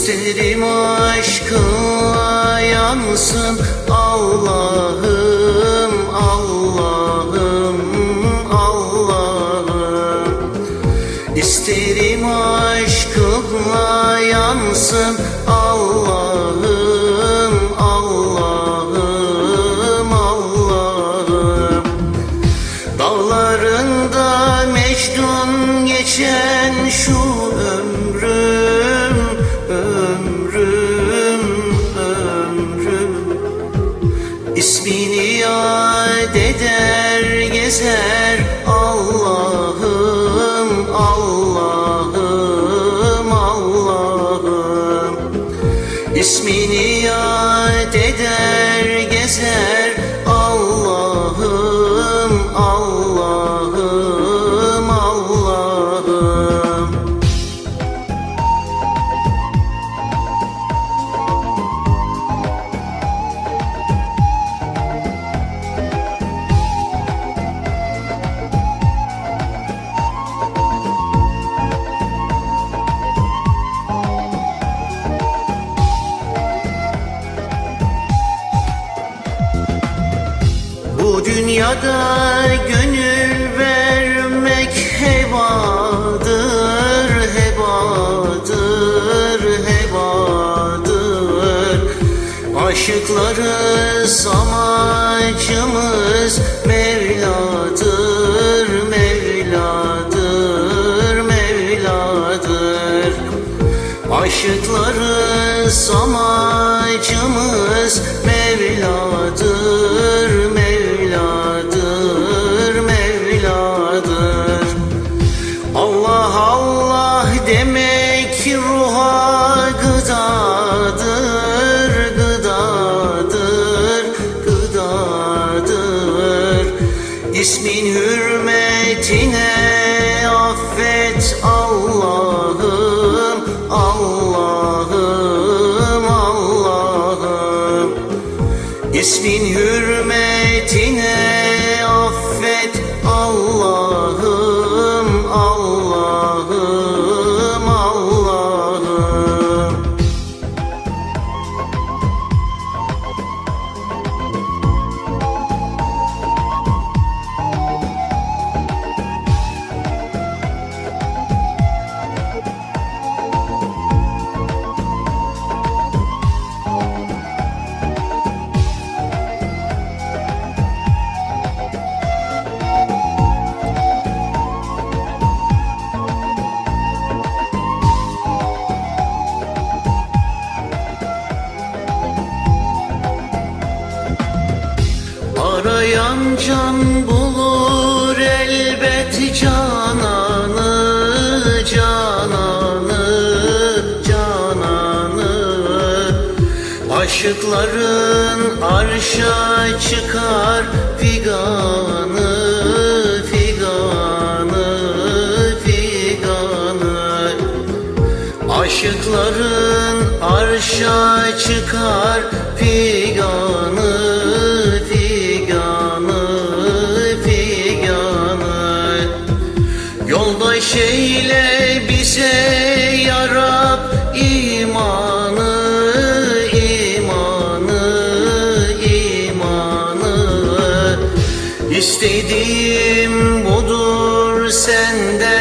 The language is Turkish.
İsterim aşkınla yansın Allah'ım Allah'ım Allah'ım. İsterim aşkınla yansın Allah'ım Allah'ım Allah'ım. Dağlarında Mecnun geçen şu gezer Allah'ım, Allah'ım, Allah'ım. İsmini dünyada gönül vermek hevadır, hevadır, hevadır. Aşıklarız amacımız Mevladır, Mevladır, Mevladır. Aşıklarız amacımız Mevladır, hürmetine affet Allah'ım, Allah'ım, Allah'ım. İsmin hürmetine can bulur elbet cananı, cananı, cananı. Aşıkların arşa çıkar figanı, figanı, figanı. Aşıkların arşa çıkar figanı, Yoldaş eyle bize yarab imanı, imanı, imanı. İstediğim budur senden